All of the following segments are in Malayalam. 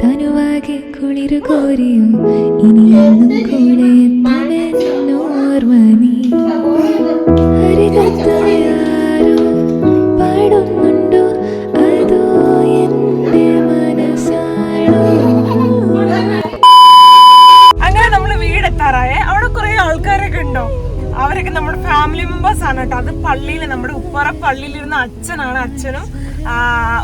തനുവാകെ കുളിരു കോരിയോ ഇനി എന്നും കൂടെ അവരൊക്കെ നമ്മുടെ ഫാമിലി മെമ്പേഴ്സ് ആണ് കേട്ടോ. അത് പള്ളിയിൽ നമ്മുടെ ഉപ്പറ പള്ളിയിലിരുന്ന അച്ഛനാണ് അച്ഛനും.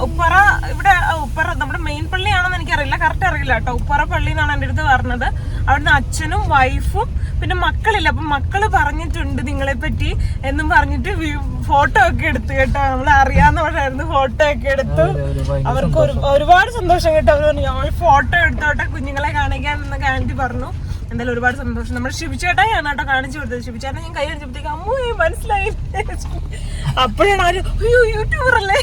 ഉപ്പറ ഇവിടെ ഉപ്പറ നമ്മുടെ മെയിൻ പള്ളിയാണെന്ന് എനിക്കറിയില്ല. കറക്റ്റ് അറിയില്ല കേട്ടോ. ഉപ്പറ പള്ളി എന്നാണ് എന്റെ അടുത്ത് പറഞ്ഞത്. അവിടുന്ന് അച്ഛനും വൈഫും പിന്നെ മക്കളില്ല. അപ്പൊ മക്കൾ പറഞ്ഞിട്ടുണ്ട് നിങ്ങളെ പറ്റി എന്നും പറഞ്ഞിട്ട് ഫോട്ടോ ഒക്കെ എടുത്തു കേട്ടോ. നമ്മൾ അറിയാവുന്നവരായിരുന്നു ഫോട്ടോ ഒക്കെ എടുത്തു. അവർക്ക് ഒരുപാട് സന്തോഷം കേട്ടോ. അവർ പറഞ്ഞു ഞങ്ങൾ ഫോട്ടോ എടുത്തോട്ടെ കുഞ്ഞുങ്ങളെ കാണിക്കാൻ എന്നൊക്കെ ആന്റി പറഞ്ഞു. എന്തായാലും ഒരുപാട് സന്തോഷം. നമ്മുടെ ശിവചേട്ടായാണ് കേട്ടോ കാണിച്ചു കൊടുത്തത്. ശിവചേട്ടൻ ഞാൻ കൈ കാണിച്ചപ്പോഴത്തേക്ക് ഈ മനസ്സിലായി അപ്പോഴാണ് ആര് അയ്യോ യൂട്യൂബർ അല്ലേ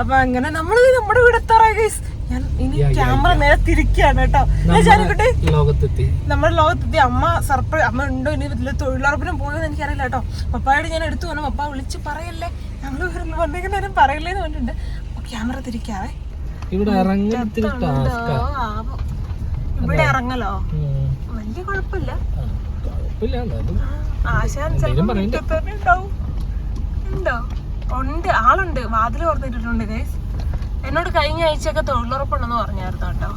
അപ്പൊ അങ്ങനെ നമ്മൾ നമ്മുടെ വീട് എത്താറായി. ഞാൻ ഇനി ക്യാമറ നേരെ തിരിക്കുകയാണ് കേട്ടോ. ജാനിക്കുട്ടി ലോകത്തെത്തി. നമ്മുടെ ലോകത്തെത്തി. അമ്മ സർപ്രൈസ് അമ്മ ഉണ്ടോ ഇനി ഇതിൽ? തൊഴിലുറപ്പിനും പോയെന്ന് എനിക്കറിയില്ല കേട്ടോ. പപ്പായോട് ഞാൻ എടുത്തു വന്നു. പപ്പ വിളിച്ച് പറയല്ലേ. ഞങ്ങൾ വന്നേക്കുന്ന നേരം പറയില്ലേന്ന് പറഞ്ഞിട്ടുണ്ട്. അപ്പൊ ക്യാമറ തിരിക്കാവേ. ഇവിടെ. ഇവിടെ ഇറങ്ങലോ? വലിയ കുഴപ്പമില്ല. ആശാൻ ചിലപ്പോ ഉണ്ടാവും. ഉണ്ടോ? ഉണ്ട്. ആളുണ്ട്. വാതിൽ തുറന്നിട്ടിട്ടുണ്ട് ഗൈസ് എന്നോട് കഴിഞ്ഞ ആഴ്ചയൊക്കെ തൊഴിലുറപ്പുണ്ടെന്ന് പറഞ്ഞായിരുന്നു കേട്ടോ.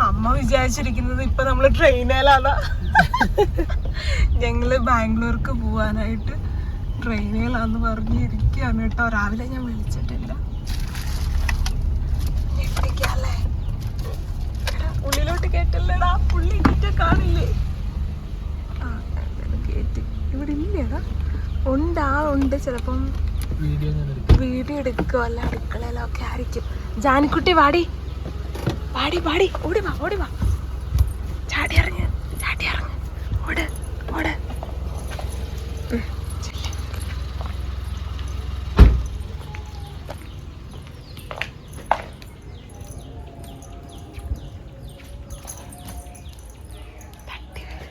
അമ്മ വിചാരിച്ചിരിക്കുന്നത് ഇപ്പൊ നമ്മൾ ട്രെയിനേലാണ്? ഞങ്ങൾ ബാംഗ്ലൂർക്ക് പോവാനായിട്ട് ട്രെയിനേലാന്ന് പറഞ്ഞിരിക്കുകയാണ് കേട്ടോ. രാവിലെ ഞാൻ വിളിച്ചിട്ടില്ല. ഞെട്ടിക്കാല്ലേ? ഉള്ളിലോട്ട് കേട്ടില്ലടാ പുള്ളി കാണില്ലേ? ആ. ഇവിടെ ഇല്ലേടാ ഉണ്ട്? ഉണ്ട്. ചിലപ്പം വീഡിയോ എടുക്കുക അല്ല അടുക്കളയിലൊക്കെ ആയിരിക്കും. ജാനിക്കുട്ടി വാടി. വാടി വാടി. ഓടി വാ ഓടി വാ. ചാടി ഇറങ്ങ് ചാടി ഇറങ്ങ്. ഓട് ഓട് ഉം, ചെല്ല്. തട്ടി വരൂ.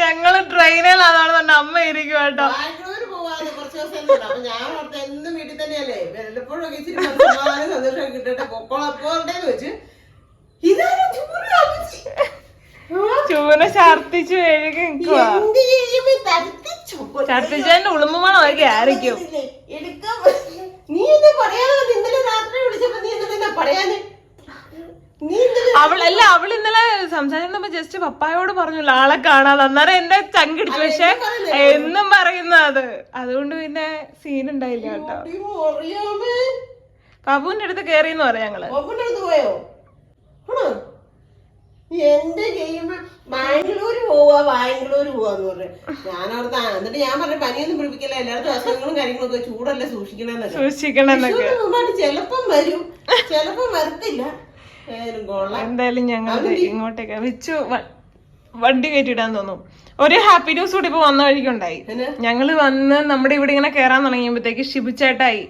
ഞങ്ങൾ ട്രെയിനിലാണ് പറഞ്ഞ അമ്മ ഇരിക്കും കേട്ടോ ബാംഗ്ലൂർ പോവാന്ന് കുറച്ച് ദിവസം ഇരുന്നിട്ട്. അപ്പൊ ഞാൻ ഓർത്ത് എന്നും വീട്ടിൽ തന്നെയല്ലേ വല്ലപ്പോഴും ഒക്കെ ഇച്ചിരി സമാധാനം സന്തോഷം കിട്ടട്ടെ പൊക്കോളപ്പോണ്ടേന്ന് വെച്ച് ഇതാരാ ചൂട് അമ്മച്ചി? ചൂന ഛർദിച്ചു എഴുകി നിക്കുവാ എന്ത് ചെയ്യുമ്പോ തടുത്തിച്ചോ? ഛർദിച്ചതിന്റെ ഉളുമ്പുമണമൊക്കെ ആയിരിക്കും എടുക്കാൻ പറ്റില്ല. നീ എന്താ പറയാതെ വന്ന് ഇന്നലെ രാത്രി വിളിച്ചപ്പോ നീ എന്നിട്ട് എന്താ പറയാന് നീ ഇന്നലെ അവളല്ല അവൾ ഇന്നലെ സംസാരിക്കുന്നപ്പോ ജസ്റ്റ് പപ്പായോട് പറഞ്ഞല്ലോ ആളെ കാണാതെ. അന്നേരം എന്റെ ചങ്കിടിച്ചു. പക്ഷെ എന്നും പറയുന്ന അത്. അതുകൊണ്ട് പിന്നെ സീൻ ഉണ്ടായില്ല കേട്ടോ. ബാബുവിന്റെ അടുത്ത് കേറിയെന്ന് പറയാം ഞങ്ങൾ. പോയോ? എന്റെ ബാംഗ്ലൂർ ബാംഗ്ലൂര് പോവാ ബാംഗ്ലൂര് പോവാന്ന് പറഞ്ഞു. ഞാനവിടുത്തെ എന്നിട്ട് ഞാൻ പറഞ്ഞു പനിയൊന്നും പിടിപ്പിക്കില്ല എല്ലായിടത്തും അസുഖങ്ങളും കാര്യങ്ങളൊക്കെ ചൂടല്ലേ സൂക്ഷിക്കണമെന്നൊക്കെ സൂക്ഷിക്കണം എന്നൊക്കെ വിഷുവിന് മുമ്പായിട്ട് ചെലപ്പം വരും. ചെലപ്പം വരത്തില്ല. എന്തായാലും ഞങ്ങൾ ഇങ്ങോട്ടേക്ക് വെച്ചു വണ്ടി കയറ്റിടാൻ തോന്നും. ഒരു ഹാപ്പി ന്യൂസ് കൂടി ഇപ്പൊ വന്ന വഴിക്കുണ്ടായി? ഞങ്ങൾ വന്ന് നമ്മുടെ ഇവിടെ ഇങ്ങനെ കയറാൻ തുടങ്ങിയപ്പോഴത്തേക്ക് ഷിബിച്ചേട്ടായി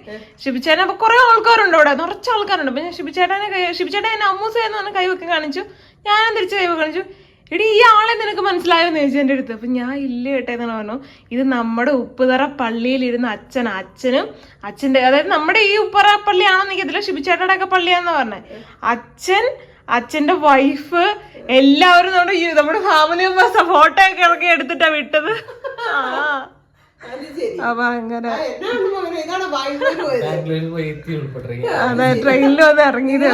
ഷിബിച്ചേട്ടൻ അപ്പൊ കുറെ ആൾക്കാരുണ്ട് അവിടെ. നിറച്ച് ആൾക്കാരുണ്ട് അപ്പൊ ഞാൻ ഷിബിച്ചേട്ടനെ കൈ ഷിബിച്ചേട്ടൻ എന്നെ അമ്മൂസ എന്ന് പറഞ്ഞ കൈവൊക്കെ കാണിച്ചു. ഞാനും തിരിച്ച് കൈവൊക്കെ കാണിച്ചു. എടി ഈ ആളെ നിനക്ക് മനസ്സിലായോന്ന് ചോദിച്ചു എന്റെ അടുത്ത്. അപ്പൊ ഞാൻ ഇല്ല കേട്ടെ പറഞ്ഞു. ഇത് നമ്മുടെ ഉപ്പുതറ പള്ളിയിലിരുന്ന അച്ഛൻ. അച്ഛനും അച്ഛന്റെ അതായത് നമ്മുടെ ഈ ഉപ്പറ പള്ളിയാണെന്ന് എനിക്കതില്ല ശിബിച്ചേട്ടടെ ഒക്കെ പള്ളിയാന്ന് പറഞ്ഞേ. അച്ഛൻ അച്ഛന്റെ വൈഫ് എല്ലാവരും നമ്മുടെ നമ്മുടെ ഫാമിലി മെമ്പേഴ്സ് ഫോട്ടോ ഒക്കെ ഇറക്കി എടുത്തിട്ടാ വിട്ടത്. ആ. അത് ശരി. അപ്പൊ അങ്ങനെ. അതെ ട്രെയിനിൽ വന്ന് ഇറങ്ങിയത്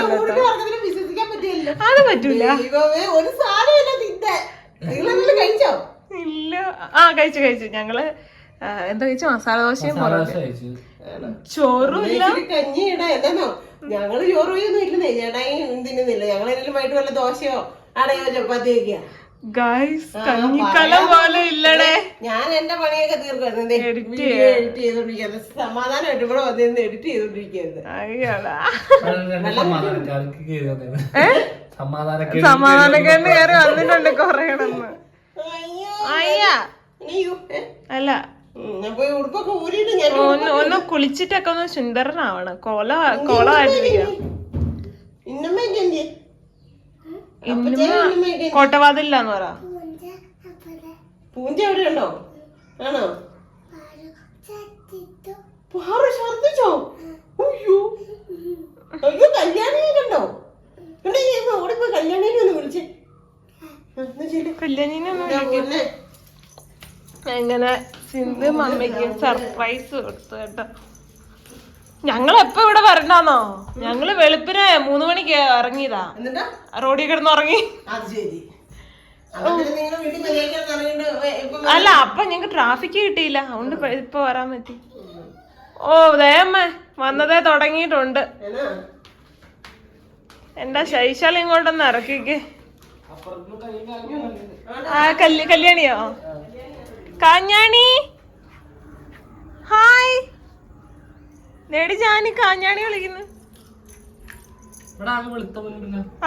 അത് പറ്റൂല. ഇല്ല. ആ കഴിച്ചു കഴിച്ചു. ഞങ്ങൾ എന്താ കഴിച്ചു? മസാല ദോശയും ചോറും ഇല്ല കഞ്ഞി ഇടാ എന്താന്നോ? ഞങ്ങൾ ചോറ് പോയൊന്നും ഇല്ലെന്നേ. ചേട്ടായി തിന്നുന്നില്ല ഞങ്ങൾ എന്തെങ്കിലും വൈകിട്ട് വല്ല ദോശയോ അടയോ കഞ്ഞിക്കല പോലെ ഇല്ലടേ. ഞാൻ എന്റെ പണിയൊക്കെ വീഡിയോ എഡിറ്റ് ചെയ്തോണ്ടിരിക്കുന്നത് സമാധാനമായിട്ട് ഇവിടെ വന്നിരുന്ന് എഡിറ്റ് ചെയ്തോണ്ടിരിക്കുന്നത് സമാധാനക്കേട് കയറി വന്നിട്ടുണ്ട് കൊറേണെന്ന് അയ്യോ അയ്യാ. അല്ല. ഞാൻ പോയി ഉടുപ്പൊക്കെ ഊരിയിട്ട് ഞാൻ ഒന്ന് ഒന്ന് കുളിച്ചിട്ടൊക്കെ ഒന്ന് സുന്ദരനാവണം. കോല കോളായിട്ട് കോട്ടവാതില്ലാന്ന് പറ. പൂഞ്ച എവിടെ ഉണ്ടോ? ആണോ? പാറു ഛർദിച്ചോ അയ്യോ. അയ്യോ കല്യാണിയെ കണ്ടോ? ഈ ഓടിപ്പോ കല്യാണിനെ ഒന്ന് വിളിച്ചേ. എന്നാ ചെല്ല്. കല്യാണിനൊന്നും എങ്ങനെ സിന്ധു മമ്മിക്ക് സർപ്രൈസ് കൊടുത്തു കേട്ടോ. ഞങ്ങൾ എപ്പോ ഇവിടെ വരണ്ടാന്നോ ഞങ്ങൾ വെളുപ്പിന് മൂന്ന് മണിക്ക് ഇറങ്ങിയതാ. റോഡിൽ കിടന്ന് ഉറങ്ങി. അല്ല അപ്പൊ ഞങ്ങക്ക് ട്രാഫിക് കിട്ടിയില്ല. അതുകൊണ്ട് ഇപ്പൊ- വരാൻ പറ്റി. ഓ ദയമ്മേ വന്നതേ തുടങ്ങിയിട്ടുണ്ട്. എന്നാ? എന്താ ശൈശാലി ഇങ്ങോട്ടൊന്ന് ഇറക്കിക്ക്. ആ കല്യ കല്യാണിയോ? കാഞ്ഞാണി ഹായ് ലേഡി ജാനി കാഞ്ഞാണി ഉണ്ടല്ലോ.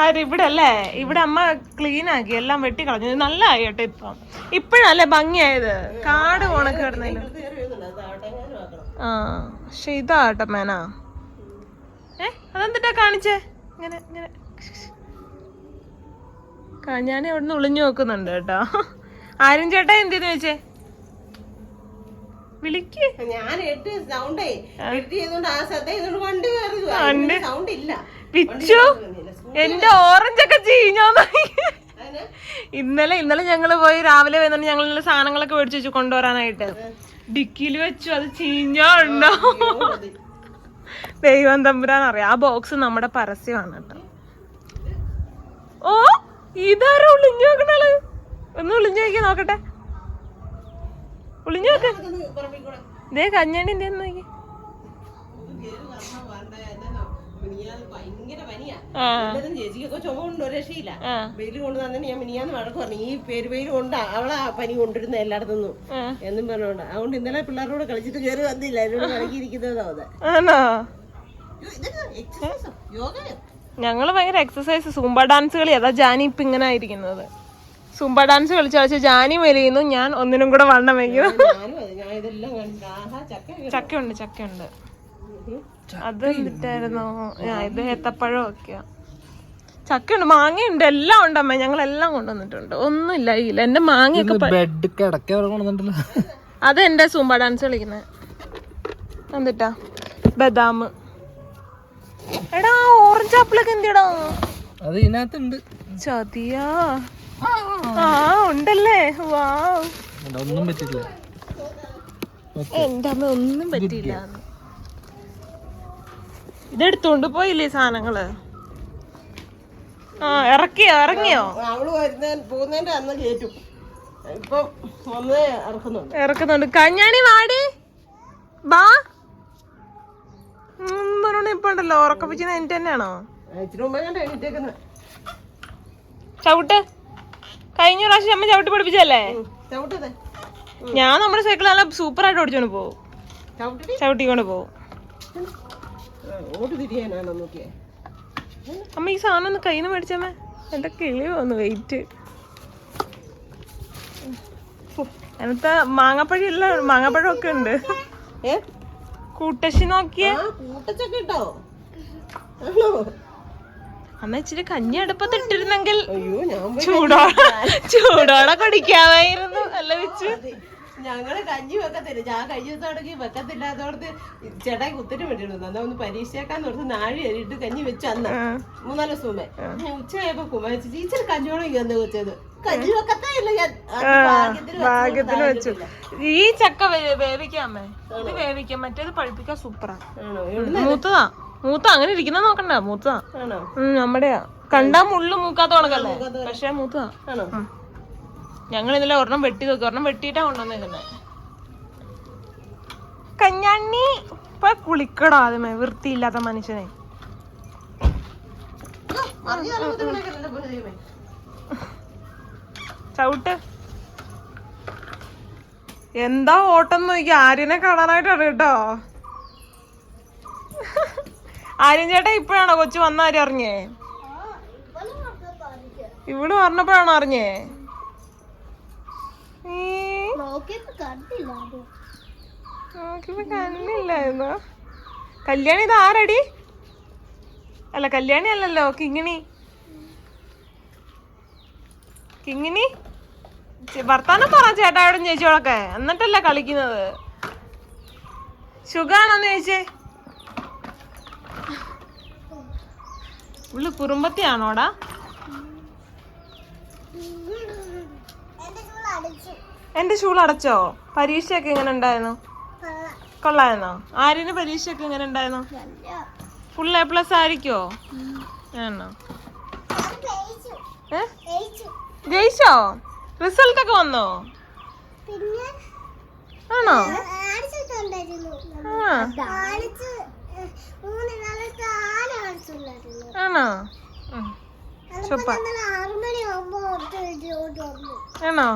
ആര് ഇവിടെ അല്ലേ? ഇവിടെ അമ്മ ക്ലീൻ ആക്കി എല്ലാം വെട്ടി കളഞ്ഞു. നല്ല ആയിട്ട് ഇപ്പൊ ഇപ്പം. ഇപ്പഴല്ലേ ഭംഗിയായത്? കാട് ഉണക്ക് ആക്കണം. ആ പക്ഷെ ഇതാട്ടെ മേന. ഏ അതെന്തിട്ടാ കാണിച്ചേ? ഇങ്ങനെ ഇങ്ങനെ. ഞാൻ ഇവിടുന്ന് ഒളിഞ്ഞു നോക്കുന്നുണ്ട് കേട്ടോ. ആരും ചേട്ടാ എന്തിനു വെച്ചേ വിളിക്ക്. ഞാൻ എട്ട് സൗണ്ടേ ചെയ്തോണ്ട് ആ ശ്രദ്ധ വണ്ടി കയറി സൗണ്ട് ഇല്ല. എന്റെ ഓറഞ്ച് ഒക്കെ ഇന്നലെ ഇന്നലെ ഞങ്ങൾ പോയി രാവിലെ വന്നിട്ട് ഞങ്ങൾ ഇന്നലെ സാധനങ്ങളൊക്കെ മേടിച്ചു വെച്ചു കൊണ്ടുവരാനായിട്ട്. ഡിക്കിയിൽ വെച്ചു അത് ചീഞ്ഞോ ഉണ്ടോ? ദൈവം തമ്പുരാൻ അറിയാം ആ ബോക്സ് നമ്മുടെ പരസ്യമാണ് കേട്ടോ. ഓ ഇതാരോ ഒളിഞ്ഞു നോക്കണാൾ ഒന്ന് ഒളിഞ്ഞു നോക്കി നോക്കട്ടെ. ഒളിഞ്ഞു നോക്ക് ദേ കഞ്ഞണിന്റെ നോക്കി. പനി കൊണ്ടിരുന്ന എല്ലായിടത്തുനിന്നും. എന്നും പറഞ്ഞോണ്ട്. അതുകൊണ്ട് ഇന്നലെ പിള്ളേരോട് കളിച്ചിട്ട് കയറി വന്നില്ല. എന്നോട് അതെ. ഞങ്ങൾ ഭയങ്കര എക്സസൈസ് സൂമ്പ ഡാൻസ് കളി. അതാ ജാനി ഇപ്പൊ ഇങ്ങനെ ആയിരിക്കുന്നത്. സൂംബ ഡാൻസ് കളിച്ച് കളിച്ച് ജാനി മെലിയുന്നു ഞാൻ ഒന്നിനും കൂടെ വണ്ണം വയ്ക്കുന്നു ഞാൻ ഇതെല്ലാം കണ്ടിട്ട് ആഹാ ചക്കയുണ്ട്. ചക്കയുണ്ട് അത് എന്നിട്ടായിരുന്നു ആ ഇത് ഏത്തപ്പഴം ഒക്കെയാ. ചക്കയുണ്ട് മാങ്ങയുണ്ട് എല്ലാം ഉണ്ട് അമ്മ. ഞങ്ങൾ എല്ലാം കൊണ്ടുവന്നിട്ടുണ്ട്. ഒന്നും ഇല്ല ഇല്ല. എന്റെ മാങ്ങയൊക്കെ അത് എന്റെ സൂംബ ഡാൻസ് കളിക്കുന്നത് എന്നിട്ടാ ബദാം. എടാ ഓറഞ്ച് ആപ്പിളൊക്കെ എന്തിടാ? അത് ഇതിനകത്തുണ്ട്. ചതിയാ. ആ ഉണ്ടല്ലേ? വാവ്. ഒന്നും പറ്റില്ല എന്റെ അമ്മ ഒന്നും പറ്റിയില്ല. ഇതെടുത്തോണ്ട് പോയില്ലേ സാധനങ്ങൾ? ആ ഇറക്കിയോ ഇറങ്ങിയോ? അവൾ വരുന്ന പോകുന്നതിന്റെ അന്ന് കേറ്റും. ഇപ്പം വന്ന് ഇറക്കുന്നുണ്ട്. ഇറക്കുന്നുണ്ട്. കഞ്ഞാണി വാടി. ബാ. പറഞ്ഞോണ്ട് ഇപ്പൊ ഉണ്ടല്ലോ ഉറക്കപ്പിച്ചിന് എന്റെ തന്നെയാണോ? ചവിട്ട്. കഴിഞ്ഞ പ്രാവശ്യം അമ്മ ചവിട്ടി പഠിപ്പിച്ചല്ലേ ഞാൻ നമ്മുടെ സൈക്കിൾ നല്ല സൂപ്പർ ആയിട്ട് ഓടിച്ചോണ്ട് പോകും ചവിട്ടി ചവിട്ടിക്കൊണ്ട് പോകും അമ്മ ഈ സാധനം ഒന്ന് കയ്യിൽ നിന്ന് മേടിച്ചമ്മേ എന്റെ കിളി വന്നു വെയിറ്റ് അതിനകത്ത് മാങ്ങപ്പഴം ഇല്ല മാങ്ങപ്പഴം ഒക്കെ ഉണ്ട്. ഏ? കൂട്ടശ്ശി നോക്കിയേ. കൂട്ടച്ചൊക്കെ ഇട്ടോ. അമ്മ ഇച്ചിരി കഞ്ഞി അടുപ്പത്ത് ഇട്ടിരുന്നെങ്കിൽ ചൂടോടെ ചൂടോടെ കുടിക്കാമായിരുന്നു അല്ല വെച്ചു? ഞങ്ങൾ കഞ്ഞി വെക്കത്തില്ല. ഞാൻ കഞ്ഞി അടക്കി വെക്കത്തില്ലാത്തോടത്ത് ചേട്ടായി കുത്തിട്ട് വേണ്ടിയിരുന്നു എന്നാ ഒന്ന് പരീക്ഷയാക്കാന്ന് ഓർത്ത് നാഴി അരിയിട്ട് കഞ്ഞി വെച്ചു അന്ന്. മൂന്നാൽ ദിവസം മുമ്പേ. ഞാൻ ഉച്ചയായപ്പോ കുമാരിച്ചു ഇച്ചിരി കഞ്ഞോളം എന്ന് വെച്ചത് കഞ്ഞി വെക്കത്തേ ഇല്ല. ഞാൻ ഭാഗ്യത്തിന് വെച്ചു. ഈ ചക്ക വേവിക്കാമേ? ഇത് വേവിക്കാം. മറ്റേത് പഴുപ്പിക്കാൻ സൂപ്പറാണ് മൂത്തതാ. മൂത്ത അങ്ങനെ ഇരിക്കുന്ന നോക്കണ്ട മൂത്ത നമ്മടെയാ. കണ്ടാ മുള്ളു മൂക്കാത്ത ഉണക്കല്ലേ പക്ഷെ മൂത്ത ഞങ്ങൾ ഇന്നലെ ഒരെണ്ണം വെട്ടി നോക്കി ഒരെണ്ണം വെട്ടിയിട്ടാ കൊണ്ടുവന്നിരുന്നെ. കഞ്ഞാണ്ണി? ഇപ്പൊ കുളിക്കടാ ആദ്യമേ വൃത്തിയില്ലാത്ത മനുഷ്യനെ. ചവിട്ട്. എന്താ ഓട്ടം നോക്കി ആര്യനെ കാണാനായിട്ടാണ് കേട്ടോ. ആര്യൻ ചേട്ടാ ഇപ്പോഴാണോ കൊച്ചു വന്ന ആരും അറിഞ്ഞേ? ഇവിടെ പറഞ്ഞപ്പോഴാണോ അറിഞ്ഞേ? കണ്ടില്ലായിരുന്നു? കല്യാണി ഇത് ആരടി? അല്ല കല്യാണി അല്ലല്ലോ കിങ്ങിണി. കിങ്ങിണി? ഭർത്താനം വർത്താനം പറ ചേട്ടായോടും ചേച്ചിയോടൊക്കെ എന്നിട്ടല്ലേ കളിക്കുന്നത്? സുഖാണോന്ന് ചോദിച്ചേ ഉള്ളു കുറുമ്പത്തിയാണോടാ? എന്റെ ഷൂൾ അടച്ചോ. പരീക്ഷയൊക്കെ എങ്ങനെ ഉണ്ടായിരുന്നു? കൊള്ളായിരുന്നോ? ആര്യന് പരീക്ഷയൊക്കെ എങ്ങനെ ഉണ്ടായിരുന്നു? ഫുൾ എ പ്ലസ് ആയിരിക്കോ? ആണോ? ജയിച്ചോ. റിസൾട്ട് ഒക്കെ വന്നോ? ആണോ? ആ ആണോ. സൂപ്പർ ആണോ?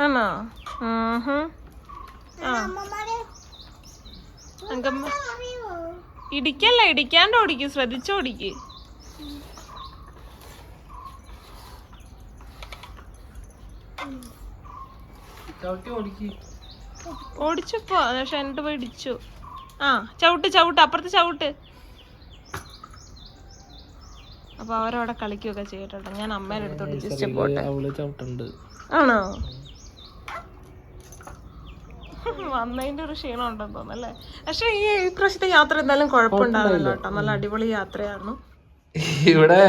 ആണോ? ഇടിക്കല്ല? ഇടിക്കാണ്ട് ഓടിക്ക്. ശ്രദ്ധിച്ചോടിക്ക് ഓടിക്ക്. ഓടിച്ചപ്പോ പക്ഷെ എന്നിട്ട് പോയി ഇടിച്ചു. ആ ചവിട്ട് ചവിട്ട് അപ്പുറത്ത് ചവിട്ട്. അപ്പൊ അവരവിടെ കളിക്കുകയൊക്കെ ചെയ്യട്ടോ ഞാൻ അമ്മേടെ അടുത്തോട്ട് ജസ്റ്റ് പോട്ടെ. ആണോ? വന്നതിന്റെ ഒരു ക്ഷീണം ഉണ്ടെന്ന് തോന്നല്ലേ പക്ഷെ ഈ ഇപ്രാവശ്യത്തെ യാത്ര എന്തായാലും കുഴപ്പമുണ്ടാവില്ല കേട്ടോ. നല്ല അടിപൊളി യാത്രയായിരുന്നു. ഇവിടെ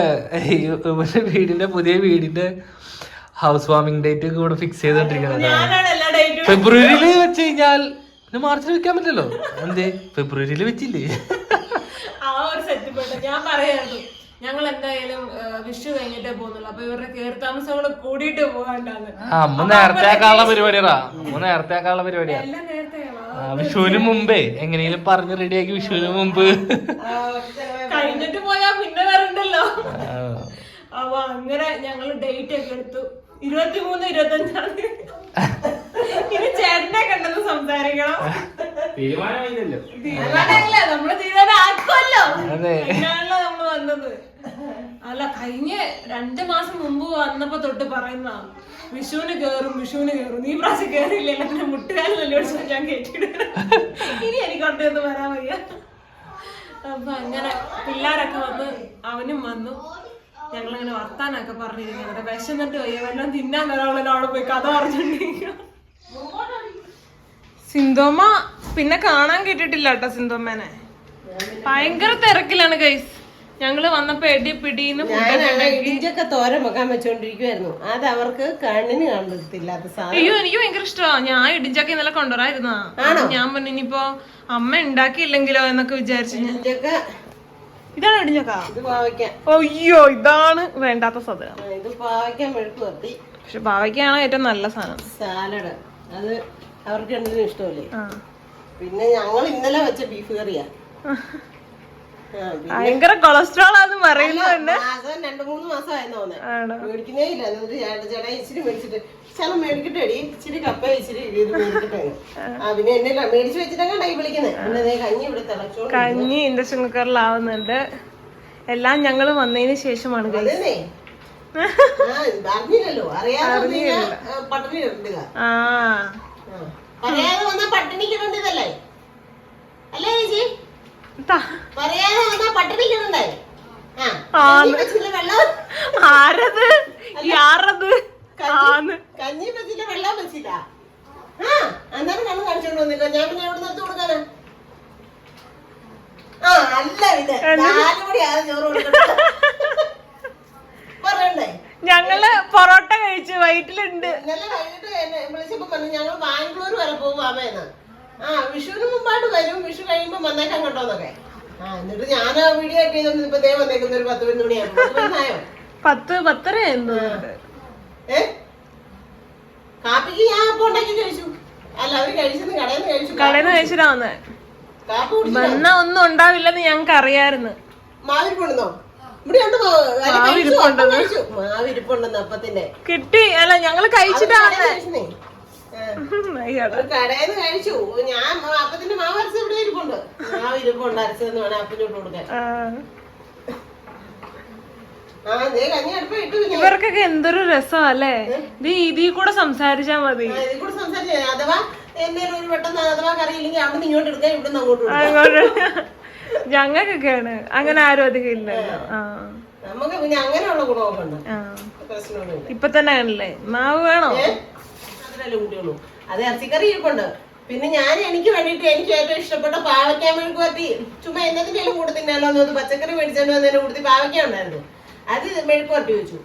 വീടിന്റെ പുതിയ വീടിന്റെ ഹൗസ് വാമിംഗ് ഡേറ്റ് ഒക്കെ ഇവിടെ ഫിക്സ് ചെയ്തോണ്ടിരിക്കുന്നത് ഫെബ്രുവരിയിൽ വെച്ച് കഴിഞ്ഞാൽ പിന്നെ മാർച്ചിൽ വെക്കാൻ പറ്റില്ലല്ലോ. എന്തേ? ഫെബ്രുവരിയിൽ വെച്ചില്ലേ? ആ ഒരു സെറ്റ് ഞാൻ പറയായിരുന്നു. ഞങ്ങൾ എന്തായാലും വിഷു കഴിഞ്ഞിട്ടേ പോകുന്നുള്ളൂ. അപ്പൊ ഇവരുടെ കയറി താമസങ്ങൾ കൂടിയിട്ട് പോകാണ്ടാന്ന് അമ്മ നേരത്തെ ആക്കാനുള്ള പരിപാടിയാ അമ്മ നേരത്തെ ആക്കാനുള്ള പരിപാടിയാ. വിഷുവിന് മുമ്പേ എങ്ങനെയും പറഞ്ഞ് റെഡിയാക്കി വിഷുവിന് മുമ്പ്. കഴിഞ്ഞിട്ട് പോയാ പിന്നെ വരണ്ടല്ലോ. അപ്പൊ അങ്ങനെ ഞങ്ങൾ ഡേറ്റ് ഒക്കെ എടുത്തു. ഇരുപത്തിമൂന്ന് ഇരുപത്തി അഞ്ചാം തീയതി. ഇനി ചേട്ടനെ കണ്ടെന്ന് സംസാരിക്കണം. തീരുമാനമില്ല നമ്മൾ തീരുമാനം ആക്കുമല്ലോ. അതെ. അതിനാണല്ലോ നമ്മൾ വന്നത്. അല്ല കഴിഞ്ഞ രണ്ട് മാസം മുമ്പ് വന്നപ്പോ തൊട്ട് പറയുന്ന വിഷുവിന് കേറും വിഷുവിന് കേറും. നീ പ്രാവശ്യം കേറിയില്ലല്ലോ. പിന്നെ മുട്ടുകാരല്ലോ വെല്ലുവിളിച്ചു ഞാൻ കേട്ടിട്ട് ഇനി എനിക്ക് ഒന്നും വരാൻ വയ്യ. അപ്പൊ അങ്ങനെ പിള്ളേരൊക്കെ വന്ന് അവനും വന്നു. ഞങ്ങളിങ്ങനെ വർത്താനൊക്കെ പറഞ്ഞിരിക്കുന്നുണ്ട് വിശന്നിട്ട് പോയി. വല്ലതും തിന്നാൻ വരാനുള്ള അവിടെ പോയി കഥ പറഞ്ഞിട്ടുണ്ടെങ്കിൽ. സിന്തോമ പിന്നെ കാണാൻ കേട്ടിട്ടില്ല കേട്ടോ സിന്തോമേനെ ഭയങ്കര തിരക്കിലാണ് കൈസ് ഞങ്ങൾ വന്നപ്പോ എടി പിടിന്ന് ഇഞ്ചൊക്കെ തോര തോരൻ വെക്കാൻ വെച്ചോണ്ടിരിക്കുവായിരുന്നു. അത് അവർക്ക് കണ്ണിന് കണ്ടിട്ടില്ലാത്ത സാധനം. അയ്യോ എനിക്ക് ഭയങ്കര ഇഷ്ടമാണ് ഞാൻ ഇടിഞ്ചൊക്കെ ഇന്നലെ കൊണ്ടുവരായിരുന്നാ. ഞാൻ പറഞ്ഞു ഇനിയിപ്പോ അമ്മ ഉണ്ടാക്കിയില്ലെങ്കിലോ എന്നൊക്കെ വിചാരിച്ചു ഞാൻ ഇടിഞ്ചൊക്കെ ഇതാണ് പാവയ്ക്കാൻ അയ്യോ ഇതാണ് വേണ്ടാത്ത സാധനം. ഇത് പാവയ്ക്കാൻ മെഴുക്ക് വരട്ടി. പക്ഷെ പാവയ്ക്കാണ് ഏറ്റവും നല്ല സാധനം. സാലഡ്. അത് അവർക്ക് രണ്ടിനും ഇഷ്ടമല്ലേ. പിന്നെ ഞങ്ങൾ ഇന്നലെ വെച്ച ബീഫ് കറിയാ ഭയങ്കര കൊളസ്ട്രോൾ ആന്ന് പറയുന്നുണ്ട് മാസം രണ്ടു മൂന്ന് മാസം ആയിരുന്നു മേടിക്കുന്നേ ഇല്ല. ചേട്ടാ ഇച്ചിരി മേടിച്ചിട്ട് ശലം മേടിക്കട്ടെടി. ഇച്ചിരി കപ്പ ഇച്ചിരി ഇത് മേടിക്കട്ടെ. ആ പിന്നെ എന്നെ മേടിച്ചു വെച്ചിട്ടാണ് കൈ വിളിക്കുന്നത് പിന്നെ കഞ്ഞി ഇവിടെ തിളച്ചു കഞ്ഞി ഇൻഡക്ഷൻ കുക്കറിലാവുന്നുണ്ട് എല്ലാം ഞങ്ങൾ വന്നതിന് ശേഷമാണ് guys. അതന്നെ ആ ഇത് അറിഞ്ഞില്ലല്ലോ അറിയാതെ വന്ന് കഴിഞ്ഞാ, ആ, പട്ടിണി ഇടുക ആ. പറയാതെ വന്നാ പട്ടിണി കിടണ്ടതല്ലേ അല്ലേ ചേച്ചി? ത- പറയാതെ വന്നാ പട്ടിണി കിടണ്ടേ ആ ആ. കഞ്ഞി വെച്ചില്ല ആരത് ഈ ആരത്? ആന്ന് കഞ്ഞി? വെച്ചില്ല വെള്ളം വെച്ചില്ല ആ അന്നേരം കണ്ണ് കാണിച്ചോണ്ട് വന്നില്ല ഞാൻ പിന്നെ എവിടെ നിർത്തി കൊടുക്കാനാ? ആ അല്ല ഇത്. നാല് മണിയാണ് ചോറ് കൊടുക്കുന്നത്. പറയണ്ടേ? ഞങ്ങൾ പൊറോട്ട കഴിച്ചു വൈറ്റിലുണ്ട് ഇന്നലെ എന്നെ വിളിച്ചപ്പോ പറഞ്ഞു ഞങ്ങൾ ബാംഗ്ലൂർ വരെ പോകും അമ്മയെന്ന് ആ വിഷുവിന് മുമ്പായിട്ട് വരും. വിഷു കഴിയുമ്പോ വന്നേക്കാൻ കേട്ടോന്നൊക്കെ ആ എന്നിട്ട് ഞാൻ ആ വീഡിയോ ഒക്കെ ഇപ്പൊ ദേ വന്നേക്കുന്ന ഒരു പത്ത് പതിനൊന്ന് മണിയാണ് പത്ത് പത്തര എന്തോ. ഏ കാപ്പിക്ക് ഞാൻ അപ്പം ഉണ്ടാക്കി കഴിച്ചു അല്ല അവർ കഴിച്ചെന്ന് കടയിൽ നിന്ന് കഴിച്ചു കടയിൽ നിന്ന് കഴിച്ചിട്ടാ വന്നേ കാപ്പി കുടിച്ചു വന്ന ഒന്നും ഉണ്ടാവില്ലെന്ന് ഞങ്ങൾക്ക് അറിയായിരുന്നു മാവിരിപ്പുണ്ടെന്നോ ഇവിടെ ഉണ്ട് മാവ്. അല്ല, കഴിച്ചു, മാവിരിപ്പുണ്ടെന്ന്. അപ്പം കഴിച്ചു. മാവിരിപ്പുണ്ടെന്ന് അപ്പത്തിന്റെ കിട്ടി അല്ല ഞങ്ങൾ കഴിച്ചിട്ടാ കടയിൽ വന്നേ കഴിച്ചെന്നേ. ആ. അയ്യടാ. ഒരു കടയിൽ നിന്ന് കഴിച്ചു ഞാൻ അപ്പത്തിന്റെ മാവ് അരച്ച ഇവിടെ ഇരിപ്പുണ്ട് മാവ് ഇരിപ്പുണ്ട് അരച്ചതെന്ന് വേണം അപ്പനോട്ട് കൊടുക്കാൻ ആ. ആ ദേ കഞ്ഞി അടുപ്പ് ഇട്ടു പിന്നെ ഇവർക്കൊക്കെ എന്തൊരു രസമല്ലേ ഇത് ഇതിൽ കൂടെ സംസാരിച്ചാ മതി. അങ്ങോട്ട് ഞങ്ങൾക്കൊക്കെയാണ്. അങ്ങനെ ആരും അധികം ഇല്ലല്ലോ. ആ. നമുക്ക് പിന്നെ അങ്ങനെയുള്ള ഗുണമൊക്കെ ഉണ്ട് ഇപ്പൊ തന്നെ ആണല്ലേ? മാവ് വേണോ? അത് ഇറച്ചിക്കറി ഇരിപ്പുണ്ട് പിന്നെ ഞാൻ എനിക്ക് വേണ്ടിയിട്ട് എനിക്ക് ഏറ്റവും ഇഷ്ടപ്പെട്ട പാവയ്ക്കാൻ വേണ്ടി പറ്റി ചുമ്മാ എന്നതിന്റെ കൂടെ തിന്നാലോ എന്ന് പച്ചക്കറി മേടിച്ചോണ്ട് വന്നതിന്റെ കൂട്ടത്തിൽ പാവയ്ക്ക ഉണ്ടായിരുന്നു. അത് മെഴുക്ക് പറ്റി വെച്ചു.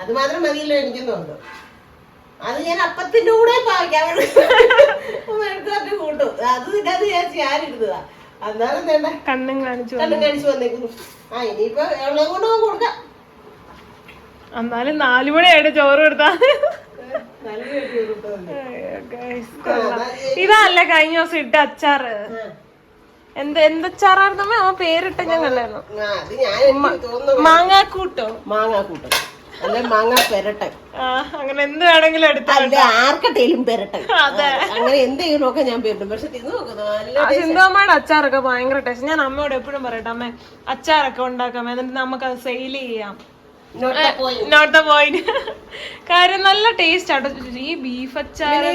അത് മാത്രം മതിയല്ലോ എനിക്കും തോന്നുന്നു. അത് ഞാൻ അപ്പത്തിന്റെ കൂടെ പാവയ്ക്കാൻ മെഴുക്ക് കൂട്ടും. അത് അത് ഞാൻ ഞാനിരുന്നതാ എന്നാലും വേണ്ട കണ്ണും കാണിച്ചു കണ്ണും കാണിച്ചു വന്നേക്കുന്നു. ആ ഇനിയിപ്പോ എവിടെ കൊണ്ട് കൊടുക്കാം. എന്നാലും നാലുമണിയായിട്ട് ചോറ് കൊടുത്താ. ഇതല്ലേ കഴിഞ്ഞ ദിവസം ഇട്ട അച്ചാറ്. എന്ത് എന്തച്ചാറായിരുന്നു അമ്മ? പേരിട്ട ഞാൻ കണ്ടായിരുന്നു. മാങ്ങാക്കൂട്ടോ? മാങ്ങാക്കൂട്ടോ. അല്ലെ മാങ്ങ പെരട്ടൻ. ആ അങ്ങനെ എന്ത് വേണമെങ്കിലും എടുത്താ അല്ല ആർക്കട്ടേലും പെരട്ടൻ. അങ്ങനെ എന്തെങ്കിലും ഒക്കെ ഞാൻ പേരിടും പക്ഷെ സിന്ധുമ്മയുടെ അച്ചാറൊക്കെ ഭയങ്കര ടേസ്റ്റ് ഞാൻ അമ്മയോട് എപ്പോഴും പറയട്ടെ അമ്മ അച്ചാറൊക്കെ ഉണ്ടാക്കാം. എന്നിട്ട് നമുക്ക് അത് സെയിൽ ചെയ്യാം. നോട്ട് ദ പോയിന്റ് കാര്യം നല്ല ടേസ്റ്റ് ആട്ടോ ഈ ബീഫ് അച്ചാറ്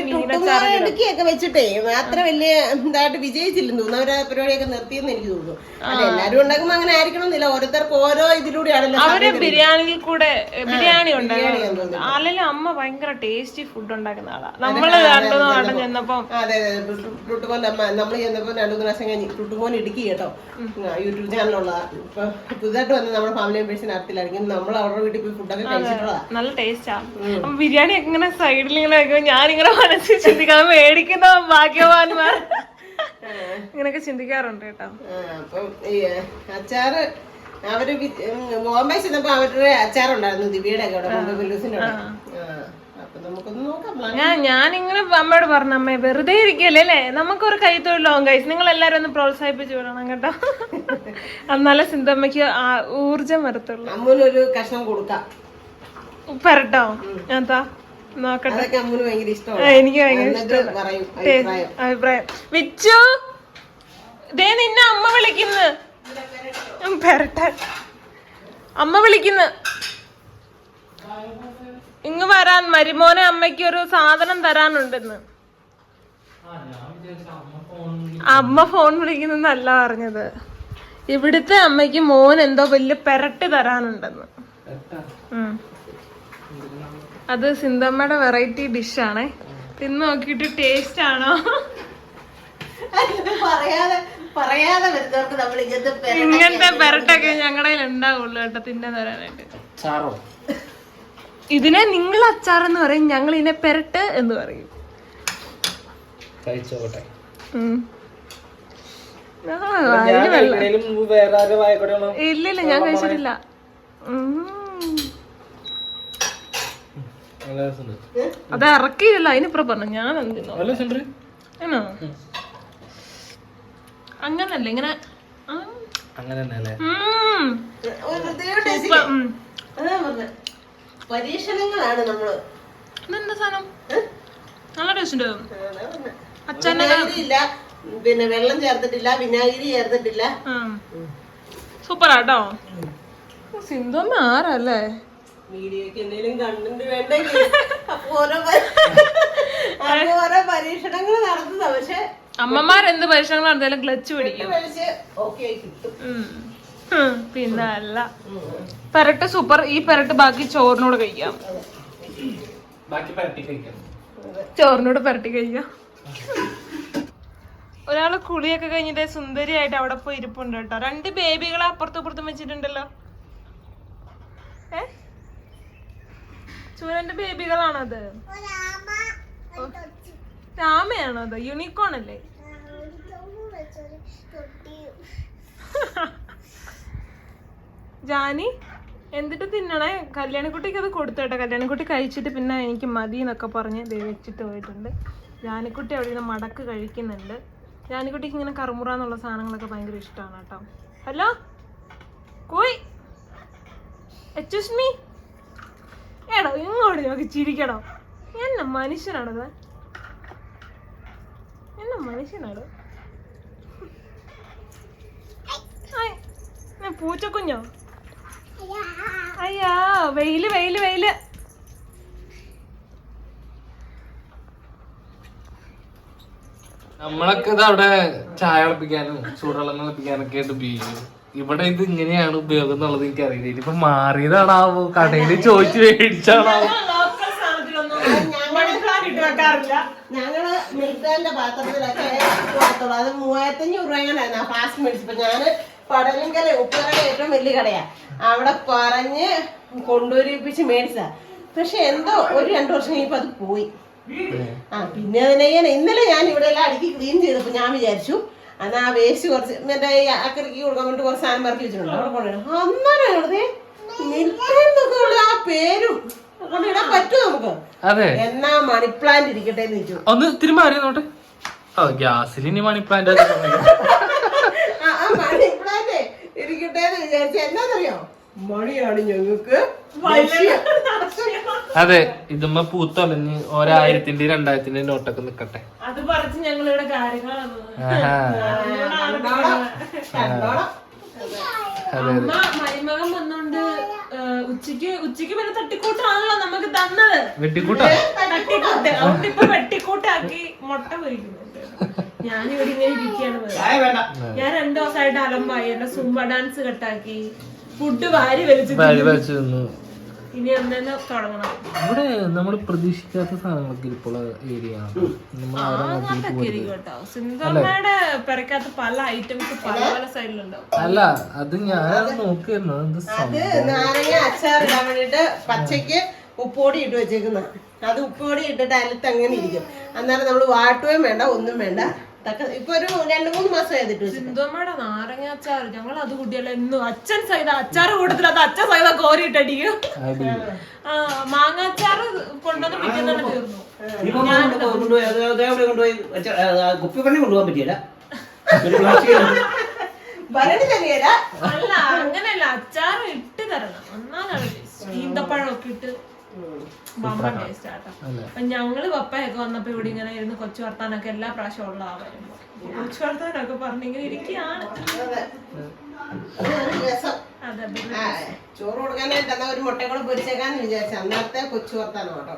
ഇടുക്കിയൊക്കെ വെച്ചിട്ടേ അത്ര വലിയ ഇതായിട്ട് വിജയിച്ചില്ലെന്ന് തോന്നുന്നു. അവർ പരിപാടിയൊക്കെ നിർത്തിയെന്ന് എനിക്ക് തോന്നുന്നു. അല്ല എല്ലാരും ഉണ്ടാക്കുമ്പോ അങ്ങനെ ആയിരിക്കണമെന്നില്ല. ഓരോരുത്തർക്ക് ഓരോ ഇതിലൂടെയാണല്ലോ അവർ ബിരിയാണിയിൽ കൂടെ ബിരിയാണി ഉണ്ടായിരുന്നു അല്ലെങ്കിൽ അമ്മ ഭയങ്കര ടേസ്റ്റി ഫുഡ് ഉണ്ടാക്കുന്ന ആളാ. നമ്മൾ രണ്ടു നാട്ടം ചെന്നപ്പോ അതെ അതെ ടുട്ടുമോന്റെ അമ്മ നമ്മൾ ചെന്നപ്പോ രണ്ടു മൂന്ന് പ്രാവശ്യം കഴിഞ്ഞ് ടുട്ടുമോൻ ഇടുക്കി കേട്ടോ. യൂട്യൂബ് ചാനലുള്ളതാ ഇപ്പൊ പുതുതായിട്ട് വന്ന് നമ്മുടെ ഫാമിലി മെമ്പേഴ്സിന് അറിയത്തില്ലായിരിക്കും. നമ്മൾ അവരുടെ വീട്ടിൽ പോയി ഫുഡൊക്കെ കഴിച്ചിട്ടുള്ളതാ. നല്ല ടേസ്റ്റാ അപ്പൊ ബിരിയാണി എങ്ങനെ സൈഡിൽ ഇങ്ങനെ ഞാൻ ഇങ്ങനെ മനസ്സിൽ ചിന്തിക്കാൻ മേടിക്കുന്ന ഭാഗ്യവാന്മാർ. ഇങ്ങനെയൊക്കെ ചിന്തിക്കാറുണ്ട് കേട്ടോ. അപ്പം അച്ചാറ് അവർ ബോംബെ ചെന്നപ്പോ അവരുടെ അച്ചാറുണ്ടായിരുന്നു ദിവ്യയുടെ ഒക്കെ അവിടെ ബോംബെ ബില്ലൂസിന്റെ അവിടെ. ഞാൻ ഞാനിങ്ങനെ അമ്മയോട് പറഞ്ഞു അമ്മേ വെറുതെ ഇരിക്കല്ലേ അല്ലേ? നമുക്കൊരു കൈത്തൊഴിലാവും കൈസ് നിങ്ങൾ എല്ലാരും ഒന്ന് പ്രോത്സാഹിപ്പിച്ചു വിടണം കേട്ടോ. എന്നാലേ സിന്ധമ്മയ്ക്ക് ആ ഊർജം വരത്തുള്ളൂ. അമ്മൂനൊരു കഷ്ണം കൊടുക്കാം. പെരട്ടോ ഞാൻ താ നോക്കട്ടെ. എനിക്ക് ഭയങ്കര ഇഷ്ടമാണ്. അഭിപ്രായം. വിച്ചു! ദേ നിന്നെ അമ്മ വിളിക്കുന്നു. പെരട്ട പെരട്ടെ. അമ്മ വിളിക്കുന്നു. ഇങ്ങ് വരാൻ മരുമോനെ അമ്മയ്ക്ക് ഒരു സാധനം തരാനുണ്ടെന്ന്. അമ്മ ഫോൺ വിളിക്കുന്നല്ല പറഞ്ഞത്. ഇവിടുത്തെ അമ്മയ്ക്ക് മോൻ എന്തോ വലിയ പെരട്ടി തരാനുണ്ടെന്ന്. അത് സിന്തമ്മയുടെ വെറൈറ്റി ഡിഷാണ്. തിന്ന് നോക്കിയിട്ട് ടേസ്റ്റ് ആണോ? പറയാതെ പറയാതെ വരുന്നവർക്ക് നമ്മൾ ഇങ്ങനത്തെ പെര- ഇങ്ങനത്തെ പെരട്ടൊക്കെ ഞങ്ങളുടെ ഉണ്ടാവുള്ളൂ കേട്ടോ തിന്നെ തരാനായിട്ട്. ഇതിനെ നിങ്ങൾ അച്ചാർ എന്ന് പറയും ഞങ്ങൾ ഇതിനെ പെരട്ട് എന്ന് പറയും. കഴിച്ചോട്ടെ. ഇല്ലില്ല ഞാൻ കഴിച്ചിട്ടില്ല. അത് ഇറക്കിയില്ല അതിനിപ്പുറം പറഞ്ഞു. ഞാൻ എന്തിനോ? അങ്ങനല്ല ഇങ്ങനെ. അങ്ങനെ പരീക്ഷണങ്ങളാണ് നമ്മൾ. ഇതെന്താ സാധനം? നല്ല ടേസ്റ്റ് പിന്നെ വെള്ളം ചേർത്തിട്ടില്ല വിനാഗിരി ചേർത്തിട്ടില്ല. സൂപ്പർ ആട്ടോ സിന്ധു ആരല്ലേ? വീഡിയോക്ക് എന്തെങ്കിലും കണ്ടന്റ് വേണ്ടെങ്കിൽ അപ്പൊ ഓരോ ഓരോ പരീക്ഷണങ്ങൾ നടത്തുന്ന പക്ഷെ അമ്മമാരെന്ത് പരീക്ഷണങ്ങൾ നടത്തിയാലും ക്ലച്ച് പിടിക്കും. ഓക്കെ കിട്ടും. പിന്നെ അല്ല. പെരട്ട് സൂപ്പർ ഈ പെരട്ട് ബാക്കി ചോറിനോട് കഴിക്കാം. ബാക്കി പരട്ടി കഴിക്കാം. ചോറിനോട് പെരട്ടി കഴിക്കാം. ഒരാൾ കുളിയൊക്കെ കഴിഞ്ഞിട്ട് സുന്ദരിയായിട്ട് അവിടെ പോയി ഇരിപ്പുണ്ട് കേട്ടോ. രണ്ട് ബേബികളെ അപ്പുറത്തും ഇപ്പുറത്തും വെച്ചിട്ടുണ്ടല്ലോ. ഏ? ചൂരന്റെ ബേബികളാണത് രാമയാണോ അത്? യൂണിക്കോൺ അല്ലേ? ജാനി എന്നിട്ട് തിന്നണേ? കല്യാണിക്കുട്ടിക്ക് അത് കൊടുത്തേട്ടെ കല്യാണിക്കുട്ടി കഴിച്ചിട്ട് പിന്നെ എനിക്ക് മതി എന്നൊക്കെ പറഞ്ഞ് വെച്ചിട്ട് പോയിട്ടുണ്ട്. ജാനിക്കുട്ടി അവിടെ നിന്ന് മടക്ക് കഴിക്കുന്നുണ്ട്. ജാനിക്കുട്ടിക്ക് ഇങ്ങനെ കറുമുറ എന്നുള്ള സാധനങ്ങളൊക്കെ ഭയങ്കര ഇഷ്ടമാണ് കേട്ടോ. ഹലോ? കോയ്? എക്സ്ക്യൂസ് എടോ ഇങ്ങോട്ട് നോക്കി ചിരിക്കടോ. എന്നെ മനുഷ്യനാണത്. എന്നെ മനുഷ്യനാണ്. പൂച്ചക്കുഞ്ഞോ? അയ്യാ വെയിൽ വെയിൽ വെയിൽ. നമ്മളൊക്കെ ഇത് അവിടെ ചായ തിളപ്പിക്കാനും ചൂടുവെള്ളം തിളപ്പിക്കാനൊക്കെ ആയിട്ട് ഉപയോഗിക്കും. ഇവിടെ ഇത് ഇങ്ങനെയാണ് ഉപയോഗം എന്നുള്ളത് എനിക്ക് അറിയില്ല ഇനിയിപ്പൊ മാറിയതാണാവോ? കടയിൽ ചോദിച്ചു മേടിച്ചാണാവോ? ഞങ്ങൾ മിൽക്കാന്റെ പാത്രത്തിലൊക്കെ അത് മൂവായിരത്തഞ്ഞൂറ് രൂപ ഞാൻ ഫാസ്റ്റ് മേടിച്ചപ്പോ. ഞാൻ പടലിങ്കല ഉപ്പുകട ഏറ്റവും വലിയ കടയാ. അവിടെ പറഞ്ഞ് കൊണ്ടുവരിപ്പിച്ച് മേടിച്ച പക്ഷെ എന്തോ ഒരു രണ്ടു വർഷം കഴിഞ്ഞപ്പോ അത് പോയി. ആ പിന്നെ അതിനെ ഇന്നലെ ഞാൻ ഇവിടെ എല്ലാം അടുക്കി ക്ലീൻ ചെയ്തപ്പോ ഞാൻ വിചാരിച്ചു എന്നാ ആ വേസ്റ്റ് കുറച്ച് മറ്റേ അക്കറിക്ക് അക്കരയ്ക്ക് കൊടുക്കാൻ വേണ്ടി കുറച്ച് സാധനം പറക്കി വെച്ചിട്ടുണ്ട്. അവിടെ കൊണ്ടുവരണം അന്നേരം ആ പേരും കൊണ്ടിടാൻ പറ്റുമോ നമുക്ക്? അതെ. എന്നാ മണി പ്ലാന്റ് ഇരിക്കട്ടെ എന്ന് ഒന്ന് തിരുമാറിയോട്ടെ നോട്ടെ ഓ ഗ്യാസിൽ ഇനി മണി പ്ലാന്റ് ആ ഇരിക്കട്ടെ എന്ന് വിചാരിച്ചു ഞങ്ങൾക്ക് ലക്ഷ്യം. അതെ ഇതുമ്മ പൂത്തൊലഞ്ഞ് ഒരായിരത്തിന്റെ രണ്ടായിരത്തിന്റെ നോട്ടൊക്കെ നിക്കട്ടെ. അത് പറിച്ച് ഞങ്ങളിവിടെ. അമ്മ മരുമകൻ വന്നോണ്ട് ഉച്ചയ്ക്ക് ഉച്ചയ്ക്ക് പിന്നെ തട്ടിക്കൂട്ടാണല്ലോ നമുക്ക് തന്നത്. വെട്ടിക്കൂട്ടാ? തട്ടിക്കൂട്ട്? അതുകൊണ്ട് ഇപ്പൊ വെട്ടിക്കൂട്ടാക്കി മുട്ട പൊരിക്കുന്നുണ്ട് ഞാനിവിടെ ഇങ്ങനെ ഇരിക്കുകയാണ് ഞാൻ രണ്ടു ദിവസമായിട്ട് അലമ്പായി. എന്റെ സുംബ ഡാൻസ് കട്ടാക്കി. ഫുഡ് വാരി വലിച്ചു വാരി വലിച്ചു തിന്നു. ഇനി അന്നു തുടങ്ങണം. ഇവിടെ നമ്മൾ പ്രതീക്ഷിക്കാത്ത സാധനങ്ങളൊക്കെ ഇരിപ്പുള്ള ഏരിയ പല ഐറ്റംസ് പല പല സൈഡിലുണ്ടാവും. അല്ല അത് ഞാൻ നോക്കിയിരുന്നു. അത് നാരങ്ങ അച്ചാർ ഇടാൻ വേണ്ടിട്ട് പച്ചയ്ക്ക് ഉപ്പോടി ഇട്ട് വെച്ചേക്കുന്ന. അത് ഉപ്പോടി ഇട്ടിട്ട് അതിലത്ത് അങ്ങനെ ഇരിക്കും. അന്നേരം നമ്മൾ വാട്ടുകയും വേണ്ട ഒന്നും വേണ്ട. ഇപ്പൊ ഒരു രണ്ട് മൂന്ന് മാസം ചെയ്തിട്ട് നാരങ്ങ അച്ചാർ ഞങ്ങൾ അത് കൂട്ടിയല്ല എന്നും അച്ഛൻ സൈത അച്ചാർ കൂട്ടത്തിൽ അത് അച്ഛൻ സൈത കോരിയിട്ടടിക്കും. ആ മാങ്ങ അച്ചാർ കൊണ്ടുവന്ന് പിറ്റേന്ന് തന്നെ തീർന്നു. ഇനിയിപ്പോ നമ്മൾ കൊണ്ടുപോയി അത് അത് എവിടെ കൊണ്ടുപോയി? വെച്ച- ആ, ആ, കുപ്പി പണി കൊണ്ടുപോകാൻ പറ്റിയല്ല? അല്ല അങ്ങനെയല്ല. അച്ചാർ ഇട്ട് തരണം. ടേസ്റ്റ് ഈന്തപ്പഴം ഒക്കെ ഇട്ട് ബമ്പർ ടേസ്റ്റ് ആട്ടോ. അപ്പൊ ഞങ്ങൾ പപ്പയൊക്കെ വന്നപ്പോ ഇവിടെ ഇങ്ങനെ ഇരുന്ന് കൊച്ചു വർത്താനൊക്കെ എല്ലാ പ്രാവശ്യം ഉള്ള വരുമ്പോ കൊച്ചു വർത്താനൊക്കെ പറഞ്ഞിങ്ങനെ ഇരിക്കുകയാണ് അതെ ചോറ് കൊടുക്കാനായിട്ട് എന്നാ ഒരു മുട്ട കൂടെ പൊരിച്ചേക്കാന്ന് വിചാരിച്ചു അന്നത്തെ കൊച്ചു വർത്താനം കേട്ടോ.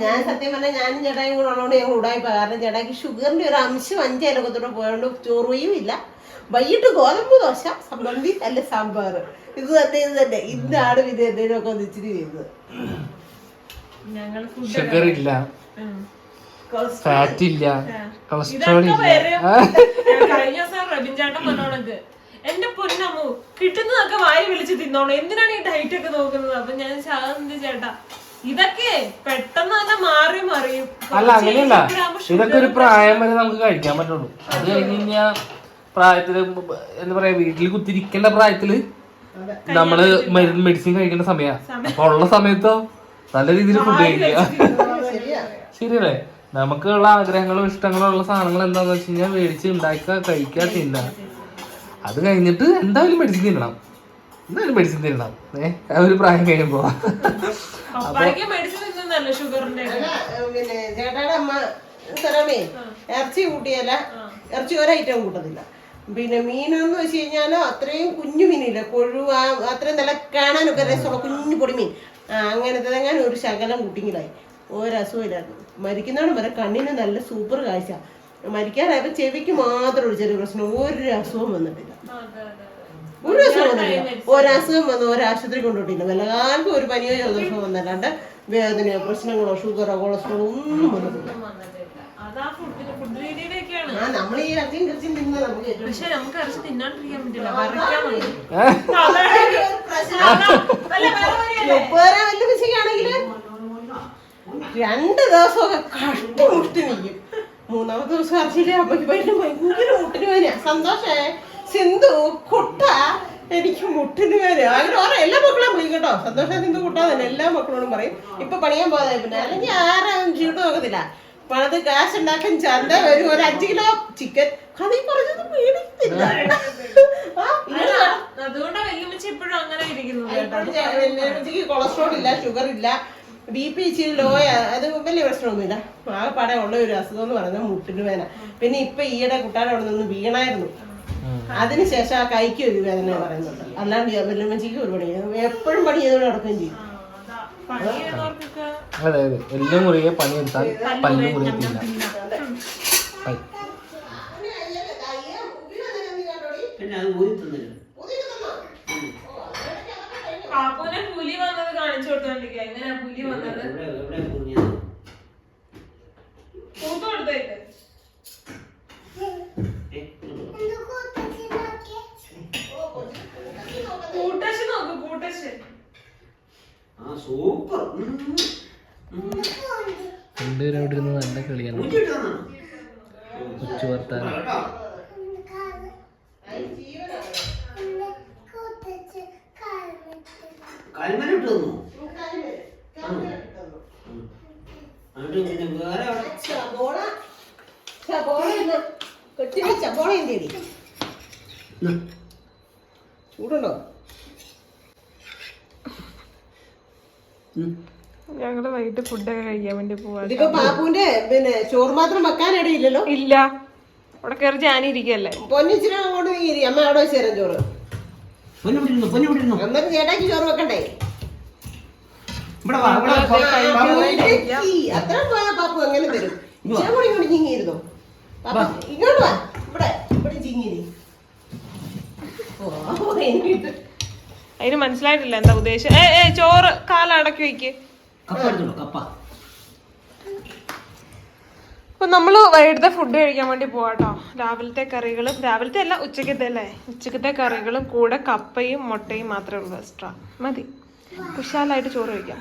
ഞാൻ സത്യം പറഞ്ഞാൽ ഞാനും ചേട്ടായും കൂടെ ഉള്ളതുകൊണ്ട് ഞാൻ ഉടായിപ്പോ. കാരണം ചേട്ടായിക്ക് ഷുഗറിന്റെ ഒരു അംശം അഞ്ച് അയലക്കത്തോടെ പോയതുകൊണ്ട് ചോറുകയും ഇല്ല വൈകിട്ട് ഗോതമ്പ് ദോശ സംബന്ധി അല്ല സാമ്പാർ ഇത് തന്നെ ഇത് തന്നെ. ഇന്നാണ് ഇത് എന്തെങ്കിലും ഒക്കെ ഒന്ന് ഇച്ചിരി ചെയ്തത് ഞങ്ങൾ ഷുഗർ ഇല്ല. ഫാറ്റ് ഇല്ല. കൊളസ്ട്രോൾ ഇല്ല. വരും കഴിഞ്ഞ ദിവസം റബിൻ ചേട്ടൻ പറഞ്ഞോണക്ക് എന്റെ പൊന്നമ്മു കിട്ടുന്നതൊക്കെ വായി വിളിച്ച് തിന്നോളൂ എന്തിനാണ് ഈ ഡയറ്റ് ഒക്കെ നോക്കുന്നത്? അപ്പൊ ഞാൻ ശാന്തി ചേട്ടാ? ഇതൊക്കെ പെട്ടെന്ന് തന്നെ മാറി മറിയും. അല്ല അങ്ങനെയല്ല. ഇതൊക്കെ ഒരു പ്രായം വരെ നമുക്ക് കഴിക്കാൻ പറ്റുള്ളൂ. അത് കഴിഞ്ഞ് കഴിഞ്ഞാൽ പ്രായത്തിൽ എന്താ പറയാ വീട്ടിൽ കുത്തിരിക്കേണ്ട പ്രായത്തിൽ നമ്മൾ മരുന്ന് മെഡിസിൻ കഴിക്കേണ്ട സമയാ. അപ്പൊ ഉള്ള സമയത്തോ നല്ല രീതിയിൽ ഫുഡ് കഴിക്കുക. ശരിയാ. ശരിയല്ലേ? നമുക്കുള്ള ആഗ്രഹങ്ങളും ഇഷ്ടങ്ങളും ഉള്ള സാധനങ്ങൾ എന്താന്ന് വെച്ച് കഴിഞ്ഞാൽ മേടിച്ച് ഉണ്ടാക്കുക കഴിക്കുക തിന്നുക. അത് കഴിഞ്ഞിട്ട് എന്തായാലും മെഡിസിൻ തിന്നണം. എന്തായാലും മെഡിസിൻ തിന്നണം. ഏഹ് ആ ഒരു പ്രായം കഴിയുമ്പോ. അമ്മ ഇറച്ചി കൂട്ടിയല്ല. ഇറച്ചി ഒരൈറ്റം കൂട്ടത്തില്ല. പിന്നെ മീനെന്ന് വെച്ച് കഴിഞ്ഞാൽ അത്രയും കുഞ്ഞു മീനില്ല കൊഴുവ അത്രയും നല്ല കാണാനൊക്കെ രസമുള്ള കുഞ്ഞു പൊടി മീൻ. ആ അങ്ങനത്തെ തന്നെ ഒരു ശകലം കുട്ടിങ്ങിലായി. ഒരസുഖമില്ലായിരുന്നു മരിക്കുന്നവണ് വരെ കണ്ണിന് നല്ല സൂപ്പർ കാഴ്ച. മരിക്കാറായ ചെവിക്ക് മാത്രം ഒരു ചെറിയ പ്രശ്നം ഒരു അസുഖം വന്നിട്ടില്ല. ഒരു അസുഖം വന്നിട്ടില്ല. ഒരസുഖം വന്നു ഒരാശുപത്രി കൊണ്ടുപോയിട്ടില്ല വല്ലകാലത്തും ഒരു പനിയോ ജലദോഷമോ വന്നല്ലാണ്ട് വേദനയോ പ്രശ്നങ്ങളോ ഷുഗറോ കൊളസ്ട്രോളോ ഒന്നും വന്നിട്ടില്ല. നമ്മൾ ഈ ഇറച്ചിയും നമുക്ക് പക്ഷെ നമുക്ക് ഇറച്ചി തിന്നാണ്ടിരിക്കാൻ പറ്റില്ല. വേറെ വലിയ രണ്ട് ദിവസമൊക്കെ കഷ്ടിമുട്ടി നിൽക്കും മൂന്നാമത്തെ ദിവസം ഇറച്ചിയിലെ അമ്മയ്ക്ക് ഭയങ്കര ഭയങ്കര മുട്ടിന് വേനയാ സന്തോഷേ. സിന്ധു കുട്ട എനിക്ക് മുട്ടിന് വേദന അങ്ങനെ ഓരോ എല്ലാ മക്കളും വിളിക്കും കേട്ടോ. സന്തോഷം സിന്ധു കുട്ടാ തന്നെ എല്ലാ മക്കളോടും പറയും. ഇപ്പൊ പണിയാൻ പോകാതെ പിന്നെ അല്ലെങ്കിൽ ആരും ചീട്ട് നോക്കത്തില്ല പണത് കാശ് ഉണ്ടാക്കാൻ ചന്ത വരും. ഒരു അഞ്ചു കിലോ ചിക്കൻ കഥ പറഞ്ഞത് വെല്ലുമിച്ച് ഇപ്പോഴും അങ്ങനെ ഇരിക്കുന്നത് കൊളസ്ട്രോൾ ഇല്ല ഷുഗർ ഇല്ല. ബി പി ഇച്ചിരി ലോ അത് വലിയ പ്രശ്നമൊന്നുമില്ല ആ പടം ഉള്ള ഒരു അസുഖം എന്ന് പറഞ്ഞാൽ മുട്ടിന് വേദന. പിന്നെ ഇപ്പൊ ഈയിടെ കുട്ടാടെ അവിടെ നിന്ന് വീണായിരുന്നു. അതിനുശേഷം ആ കൈക്ക് ഒരു വേദന പറയുന്നുണ്ട് അല്ലാണ്ട് വെല്ലുമ്മച്ചിക്ക് ഒരു പണി എപ്പോഴും പണി ചെയ്തുകൊണ്ട് നടക്കുകയും ചെയ്യും. അതാ, അതെ. എല്ലാം മുറിയെ പണിയെടുത്താൽ പല്ല് മുറിയത്തില്ല തിന്ന. പിന്നെ അത് ഊരി തന്നില്ല പാപ്പുവിനെ പുലി വന്നത് കാണിച്ചു കൊടുത്തോണ്ടിരിക്കുക എങ്ങനെയാ പുലി വന്നത്? കൂത്തു കൊടുത്തേക്ക്. കൂട്ടശ് നോക്ക് കൂട്ടശ് ആ സൂപ്പർ. രണ്ടുപേരും അവിടെ ഇരുന്ന് നല്ല കളിയാണ് ഉച്ച വർത്താനം. കേട്ടോ? കൂട്ടച്ച് കാലമിട്ട് കരിമല ഇട്ട് തന്നോ? ഉം. എന്നിട്ട് പിന്നെ വേറെ അവിടെ ചബോള ചബോള ഇന്ന് കൊച്ചിന് ചബോള എന്തേടി ഉം. ചൂടുണ്ടോ ഉം. ഞങ്ങൾ വൈകിട്ട് ഫുഡൊക്കെ കഴിക്കാൻ വേണ്ടി പോവാ ഇതിപ്പോ പാപ്പുവിന്റെ പിന്നെ ചോറ് മാത്രം വെക്കാനിടയില്ലല്ലോ? ഇല്ല. അവിടെ കയറി ജാനിരിക്കല്ലേ പൊന്നിച്ചിരി അങ്ങോട്ട് നീങ്ങി അമ്മ അവിടെ വെച്ച് തരാം ചോറ്. എന്നിട്ട് ചേട്ടാക്കി ചോറ് വെക്കണ്ടേ? അത്ര പോയാ പാപ്പു എങ്ങനെ തരും ഇങ്ങോട്ട് ഇങ്ങോട്ട് ചിങ്ങിയിരുന്നു? ഇങ്ങോട്ട് വാ. ഇവിടെ ഇവിടെ ചിങ്ങിരി. ഓ എന്നിട്ട് അതിന് മനസ്സിലായിട്ടില്ല എന്താ ഉദ്ദേശം. ഏ ഏ ചോറ് കാലടക്കി വയ്ക്ക് അപ്പൊ നമ്മൾ വൈകിട്ടത്തെ ഫുഡ് കഴിക്കാൻ വേണ്ടി പോവാട്ടോ. രാവിലത്തെ കറികളും രാവിലത്തെ അല്ല ഉച്ചക്കത്തെ അല്ലേ? ഉച്ചക്കത്തെ കറികളും കൂടെ കപ്പയും മുട്ടയും മാത്രമേ ഉള്ളൂ എക്സ്ട്രാ മതി. കുശാലായിട്ട് ചോറ് കഴിക്കാം.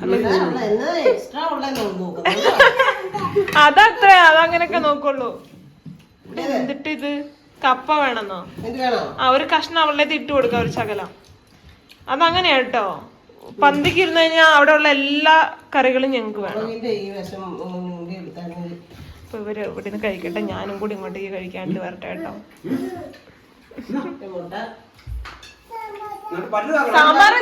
അതത്ര അതങ്ങനൊക്കെ നോക്കുള്ളൂ. എന്നിട്ട് ഇത്? കപ്പ വേണമെന്നോ ആ ഒരു കഷ്ണം അവളുടെ ഇട്ട് കൊടുക്കാം ഒരു ശകലം. അതങ്ങനെയാ കേട്ടോ പന്തിക്ക് ഇരുന്ന് കഴിഞ്ഞാൽ അവിടെ ഉള്ള എല്ലാ കറികളും ഞങ്ങൾക്ക് വേണം. ഈ അപ്പൊ ഇവർ ഇവിടെ നിന്ന് കഴിക്കട്ടെ ഞാനും കൂടി ഇങ്ങോട്ടേക്ക് കഴിക്കാണ്ട് വരട്ടെ കേട്ടോ. സാമ്പാർ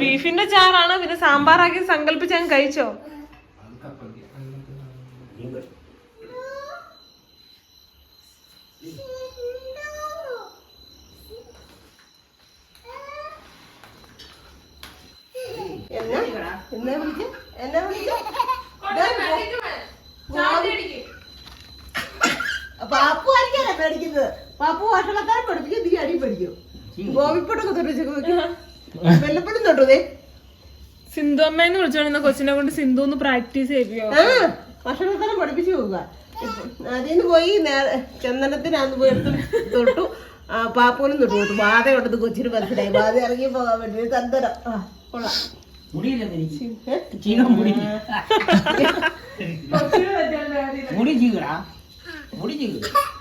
ബീഫിന്റെ ചാറാണ് പിന്നെ സാമ്പാറാക്കി സങ്കല്പിച്ച് ഞാൻ കഴിച്ചോ? എന്നാ? എന്നെ വിളിച്ച എന്നാ വിളിച്ച പാപ്പു ആയിരിക്കാനാ പേടിക്കുന്നത്? പാപ്പു ഭക്ഷണക്കാരൻ പഠിപ്പിക്കും നീ അടി പഠിക്കും ഗോപിപ്പൊട്ടൊക്കെ തൊട്ട് വെല്ലപ്പഴും തൊട്ടുതേ സിന്ധു അമ്മേന്ന് വിളിച്ചോണ്ടിരുന്ന കൊച്ചിനെ കൊണ്ട് സിന്ധു ഒന്ന് പ്രാക്ടീസ് ചെയ്യോ ആ ഭക്ഷണക്കാരൻ പഠിപ്പിച്ചു പോവുക അതിന് പോയി നേരെ ചന്ദനത്തിനന്ന് പോയി തൊട്ടു. ആ, പാപ്പൂനും തൊട്ടു. കൊടുത്തു ബാധ കൊണ്ടത് കൊച്ചിന് മനസ്സിലായി ബാധ ഇറങ്ങി പോകാൻ വേണ്ടി. ചന്ദനം. 우리는 지금 우리 아. 우리 지그라. 우리 지그라